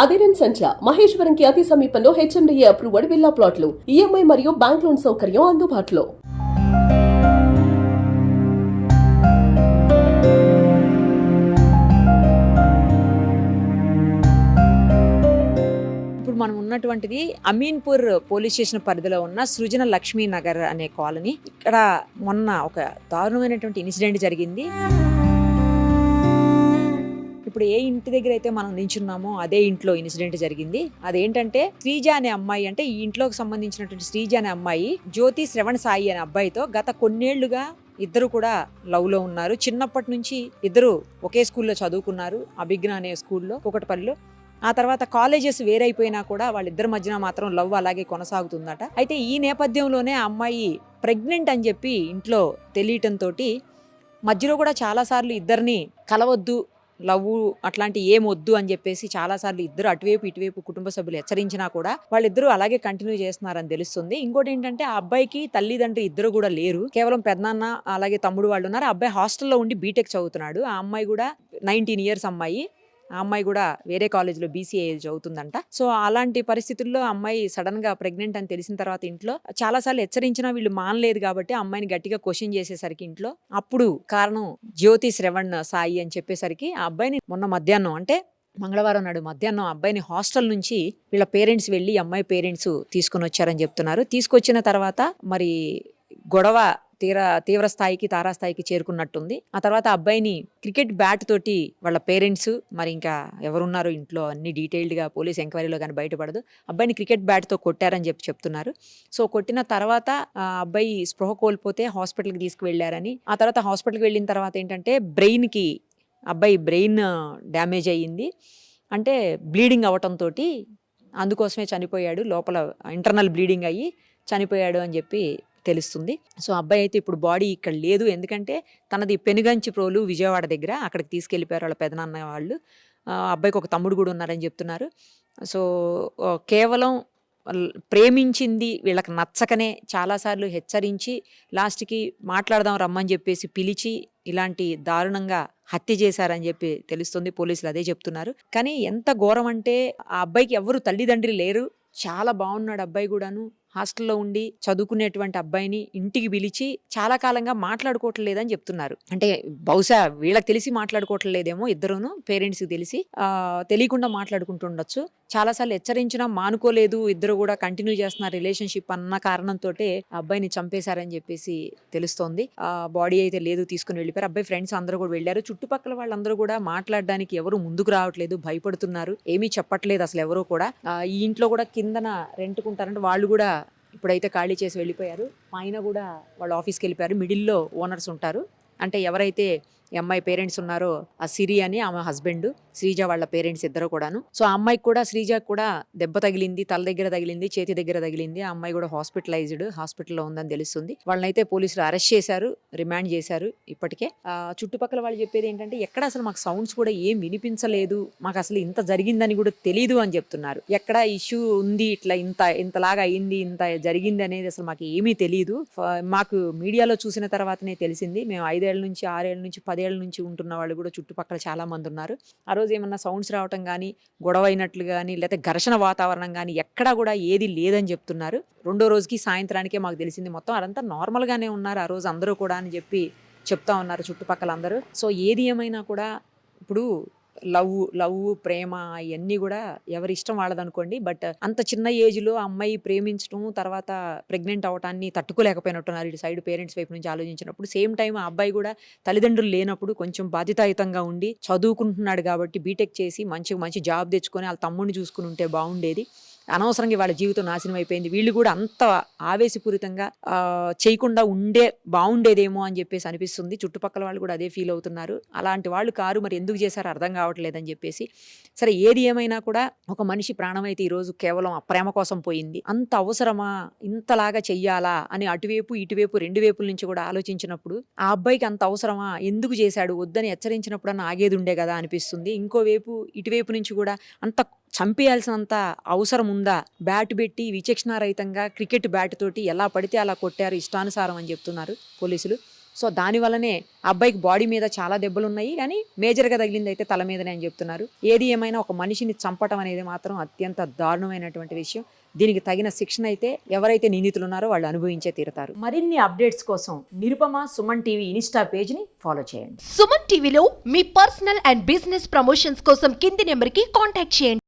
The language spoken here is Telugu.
అదిరన్ సంచ మహేశ్వరంకి అతి సమీపంలో హెచ్ఎండిఏ అప్రూవ్డ్ విల్లా ప్లాట్లు ఈఎంఐ మరియు బ్యాంక్ లోన్ సౌకర్యం అందుబాటులో. ఇప్పుడు మనం ఉన్నటువంటిది అమీన్పూర్ పోలీస్ స్టేషన్ పరిధిలో ఉన్న సృజన లక్ష్మీ నగర్ అనే కాలనీ. ఇక్కడ మొన్న ఒక దారుణమైనటువంటి ఇన్సిడెంట్ జరిగింది. ఇప్పుడు ఏ ఇంటి దగ్గర అయితే మనం నించున్నామో అదే ఇంట్లో ఇన్సిడెంట్ జరిగింది. అదేంటంటే శ్రీజ అనే అమ్మాయి అంటే ఈ ఇంట్లోకి సంబంధించినటువంటి శ్రీజ అనే అమ్మాయి జ్యోతి శ్రవణ్ సాయి అనే అబ్బాయితో గత కొన్నేళ్ళుగా ఇద్దరు కూడా లవ్లో ఉన్నారు. చిన్నప్పటి నుంచి ఇద్దరు ఒకే స్కూల్లో చదువుకున్నారు. అభిజ్ఞ అనే స్కూల్లో కుకటపల్లిలో. ఆ తర్వాత కాలేజెస్ వేరైపోయినా కూడా వాళ్ళిద్దరి మధ్యన మాత్రం లవ్ అలాగే కొనసాగుతుందట. అయితే ఈ నేపథ్యంలోనే ఆ అమ్మాయి ప్రెగ్నెంట్ అని చెప్పి ఇంట్లో తెలియటంతో మధ్యలో కూడా చాలాసార్లు ఇద్దరిని కలవద్దు లవ్ అట్లాంటి ఏం వద్దు అని చెప్పేసి చాలాసార్లు ఇద్దరు అటువైపు ఇటువైపు కుటుంబ సభ్యులు హెచ్చరించినా కూడా వాళ్ళిద్దరూ అలాగే కంటిన్యూ చేస్తున్నారని తెలుస్తుంది. ఇంకోటి ఏంటంటే ఆ అబ్బాయికి తల్లిదండ్రి ఇద్దరు కూడా లేరు. కేవలం పెద్దనాన్న అలాగే తమ్ముడు వాళ్ళు ఉన్నారు. ఆ అబ్బాయి హాస్టల్లో ఉండి బీటెక్ చదువుతున్నాడు. ఆ అమ్మాయి కూడా నైన్టీన్ ఇయర్స్ అమ్మాయి. ఆ అమ్మాయి కూడా వేరే కాలేజ్లో బీసీఏ చదువుతుందంట. సో అలాంటి పరిస్థితుల్లో అమ్మాయి సడన్గా ప్రెగ్నెంట్ అని తెలిసిన తర్వాత ఇంట్లో చాలాసార్లు హెచ్చరించినా వీళ్ళు మానలేదు కాబట్టి అమ్మాయిని గట్టిగా క్వశ్చన్ చేసేసరికి ఇంట్లో అప్పుడు కారణం జ్యోతి శ్రవణ్ సాయి అని చెప్పేసరికి ఆ అబ్బాయిని మొన్న మధ్యాహ్నం అంటే మంగళవారం నాడు మధ్యాహ్నం అబ్బాయిని హాస్టల్ నుంచి వీళ్ళ పేరెంట్స్ వెళ్ళి అమ్మాయి పేరెంట్స్ తీసుకొని వచ్చారని చెప్తున్నారు. తీసుకొచ్చిన తర్వాత మరి గొడవ తీర తీవ్ర స్థాయికి తారాస్థాయికి చేరుకున్నట్టుంది. ఆ తర్వాత అబ్బాయిని క్రికెట్ బ్యాట్ తోటి వాళ్ళ పేరెంట్స్ మరి ఇంకా ఎవరున్నారో ఇంట్లో అన్ని డీటెయిల్డ్గా పోలీస్ ఎంక్వైరీలో కానీ బయటపడదు. అబ్బాయిని క్రికెట్ బ్యాట్తో కొట్టారని చెప్పి చెప్తున్నారు. సో కొట్టిన తర్వాత అబ్బాయి స్పృహ కోల్పోతే హాస్పిటల్కి తీసుకువెళ్ళారని ఆ తర్వాత హాస్పిటల్కి వెళ్ళిన తర్వాత ఏంటంటే బ్రెయిన్కి అబ్బాయి బ్రెయిన్ డ్యామేజ్ అయ్యింది. అంటే బ్లీడింగ్ అవటంతో అందుకోసమే చనిపోయాడు లోపల ఇంటర్నల్ బ్లీడింగ్ అయ్యి చనిపోయాడు అని చెప్పి తెలుస్తుంది. సో అబ్బాయి అయితే ఇప్పుడు బాడీ ఇక్కడ లేదు. ఎందుకంటే తనది పెనుగంచి ప్రోలు విజయవాడ దగ్గర అక్కడికి తీసుకెళ్ళిపోయారు వాళ్ళ పెదనాన్న వాళ్ళు. అబ్బాయికి ఒక తమ్ముడు కూడా ఉన్నారని చెప్తున్నారు. సో కేవలం ప్రేమించింది వీళ్ళకి నచ్చకనే చాలాసార్లు హెచ్చరించి లాస్ట్కి మాట్లాడదాం రమ్మని చెప్పేసి పిలిచి ఇలాంటి దారుణంగా హత్య చేశారని చెప్పి తెలుస్తుంది. పోలీసులు అదే చెప్తున్నారు. కానీ ఎంత ఘోరం అంటే ఆ అబ్బాయికి ఎవరు తల్లిదండ్రి లేరు. చాలా బాగున్నాడు అబ్బాయి కూడాను. హాస్టల్లో ఉండి చదువుకునేటువంటి అబ్బాయిని ఇంటికి పిలిచి చాలా కాలంగా మాట్లాడుకోవట్లేదని చెప్తున్నారు. అంటే బహుశా వీళ్ళకి తెలిసి మాట్లాడుకోవట్లేదేమో ఇద్దరును పేరెంట్స్కి తెలిసి తెలియకుండా మాట్లాడుకుంటుండొచ్చు. చాలాసార్లు హెచ్చరించినా మానుకోలేదు ఇద్దరు కూడా కంటిన్యూ చేస్తున్న రిలేషన్షిప్ అన్న కారణంతో అబ్బాయిని చంపేశారని చెప్పేసి తెలుస్తోంది. ఆ బాడీ అయితే లేదు తీసుకుని వెళ్ళిపోయారు. అబ్బాయి ఫ్రెండ్స్ అందరూ కూడా వెళ్ళారు. చుట్టుపక్కల వాళ్ళందరూ కూడా మాట్లాడడానికి ఎవరు ముందుకు రావట్లేదు భయపడుతున్నారు. ఏమీ చెప్పట్లేదు అసలు ఎవరు కూడా. ఈ ఇంట్లో కూడా కిందన రెంట్కుంటారంటే వాళ్ళు కూడా ఇప్పుడైతే ఖాళీ చేసి వెళ్ళిపోయారు. పైన కూడా వాళ్ళు ఆఫీస్కి వెళ్ళిపోయారు. మిడిల్లో ఓనర్స్ ఉంటారు. అంటే ఎవరైతే ఈ అమ్మాయి పేరెంట్స్ ఉన్నారో ఆ సిరి అని ఆమె హస్బెండ్ శ్రీజ వాళ్ళ పేరెంట్స్ ఇద్దరు కూడాను. సో ఆ అమ్మాయికి కూడా శ్రీజ కూడా దెబ్బ తగిలింది తల దగ్గర తగిలింది చేతి దగ్గర తగిలింది. ఆ అమ్మాయి కూడా హాస్పిటలైజ్డ్ హాస్పిటల్లో ఉందని తెలుస్తుంది. వాళ్ళనైతే పోలీసులు అరెస్ట్ చేశారు రిమాండ్ చేశారు ఇప్పటికే. చుట్టుపక్కల వాళ్ళు చెప్పేది ఏంటంటే ఎక్కడ అసలు మాకు సౌండ్స్ కూడా ఏం వినిపించలేదు మాకు అసలు ఇంత జరిగిందని కూడా తెలియదు అని చెప్తున్నారు. ఎక్కడ ఇష్యూ ఉంది ఇట్లా ఇంత ఇంతలాగా అయింది ఇంత జరిగింది అనేది అసలు మాకు ఏమీ తెలియదు మాకు మీడియాలో చూసిన తర్వాతనే తెలిసింది. మేము ఐదేళ్ళ నుంచి ఆరేళ్ళ నుంచి పది పదేళ్ళ నుంచి ఉంటున్న వాళ్ళు కూడా చుట్టుపక్కల చాలా మంది ఉన్నారు. ఆ రోజు ఏమన్నా సౌండ్స్ రావటం కానీ గొడవ అయినట్లు కానీ లేకపోతే ఘర్షణ వాతావరణం కానీ ఎక్కడా కూడా ఏది లేదని చెప్తున్నారు. రెండో రోజుకి సాయంత్రానికే మాకు తెలిసింది మొత్తం అదంతా నార్మల్గానే ఉన్నారు. ఆ రోజు అందరూ కూడా అని చెప్పి చెప్తా ఉన్నారు చుట్టుపక్కల అందరూ. సో ఏది ఏమైనా కూడా ఇప్పుడు లవ్ లవ్ ప్రేమ ఇవన్నీ కూడా ఎవరి ఇష్టం వాళ్ళదనుకోండి. బట్ అంత చిన్న ఏజ్లో అమ్మాయి ప్రేమించడం తర్వాత ప్రెగ్నెంట్ అవటాన్ని తట్టుకోలేకపోయినట్టున్నారు ఇటు సైడ్ పేరెంట్స్ వైపు నుంచి ఆలోచించినప్పుడు. సేమ్ టైం ఆ అబ్బాయి కూడా తల్లిదండ్రులు లేనప్పుడు కొంచెం బాధ్యతాయుతంగా ఉండి చదువుకుంటున్నాడు కాబట్టి బీటెక్ చేసి మంచి మంచి జాబ్ తెచ్చుకొని వాళ్ళ తమ్ముడిని చూసుకుని ఉంటే బాగుండేది. అనవసరంగా వాళ్ళ జీవితం నాశనం అయిపోయింది. వీళ్ళు కూడా అంత ఆవేశపూరితంగా చేయకుండా ఉండే బాగుండేదేమో అని చెప్పేసి అనిపిస్తుంది. చుట్టుపక్కల వాళ్ళు కూడా అదే ఫీల్ అవుతున్నారు. అలాంటి వాళ్ళు కారు మరి ఎందుకు చేశారో అర్థం కావట్లేదని చెప్పేసి. సరే ఏది ఏమైనా కూడా ఒక మనిషి ప్రాణం అయితే ఈరోజు కేవలం ఆ ప్రేమ కోసం పోయింది. అంత అవసరమా? ఇంతలాగా చెయ్యాలా? అని అటువైపు ఇటువైపు రెండు వైపుల నుంచి కూడా ఆలోచించినప్పుడు ఆ అబ్బాయికి అంత అవసరమా? ఎందుకు చేశాడు? వద్దని హెచ్చరించినప్పుడు ఆగేది ఉండే కదా అనిపిస్తుంది. ఇంకోవైపు ఇటువైపు నుంచి కూడా అంత చంపేయాల్సినంత అవసరం ఉందా బ్యాట్ పెట్టి విచక్షణారహితంగా క్రికెట్ బ్యాట్ తోటి ఎలా పడితే అలా కొట్టారు ఇష్టానుసారం అని చెప్తున్నారు పోలీసులు. సో దానివల్లనే అబ్బాయికి బాడీ మీద చాలా దెబ్బలు ఉన్నాయి కానీ మేజర్గా తగిలింది అయితే తల మీదనే అని చెప్తున్నారు. ఏది ఏమైనా ఒక మనిషిని చంపటం అనేది మాత్రం అత్యంత దారుణమైనటువంటి విషయం. దీనికి తగిన శిక్షణ అయితే ఎవరైతే నిందితులు ఉన్నారో వాళ్ళు అనుభవించే తీరుతారు. మరిన్ని అప్డేట్స్ కోసం నిరుపమ సుమన్ టీవీ ఇన్స్టా పేజ్ని ఫాలో చేయండి. సుమన్ టీవీలో మీ పర్సనల్ అండ్ బిజినెస్ ప్రమోషన్స్ కోసం కింది నెంబర్కి కాంటాక్ట్ చేయండి.